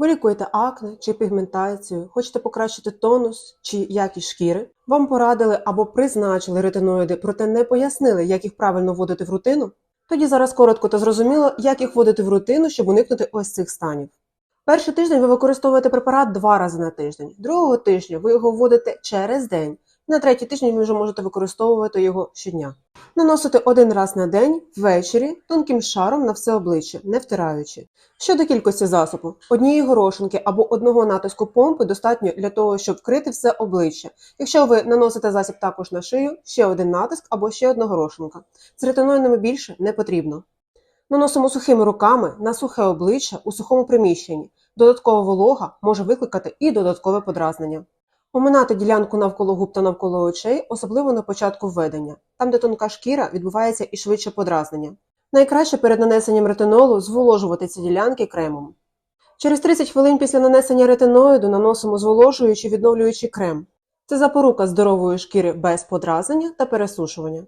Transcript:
Ви лікуєте акне чи пігментацію, хочете покращити тонус чи якість шкіри. Вам порадили або призначили ретиноїди, проте не пояснили, як їх правильно вводити в рутину. Тоді зараз коротко та зрозуміло, як їх вводити в рутину, щоб уникнути ось цих станів. Перший тиждень ви використовуєте препарат два рази на тиждень. Другого тижня ви його вводите через день. На третій тиждень ви вже можете використовувати його щодня. Наносити один раз на день ввечері тонким шаром на все обличчя, не втираючи. Щодо кількості засобу, однієї горошинки або одного натиску помпи достатньо для того, щоб вкрити все обличчя. Якщо ви наносите засіб також на шию, ще один натиск або ще одна горошинка. З ретиноїдами більше не потрібно. Наносимо сухими руками на сухе обличчя у сухому приміщенні. Додаткова волога може викликати і додаткове подразнення. Оминати ділянку навколо губ та навколо очей, особливо на початку введення. Там, де тонка шкіра, відбувається і швидше подразнення. Найкраще перед нанесенням ретинолу зволожувати ці ділянки кремом. Через 30 хвилин після нанесення ретиноїду наносимо зволожуючий відновлюючий крем. Це запорука здорової шкіри без подразнення та пересушування.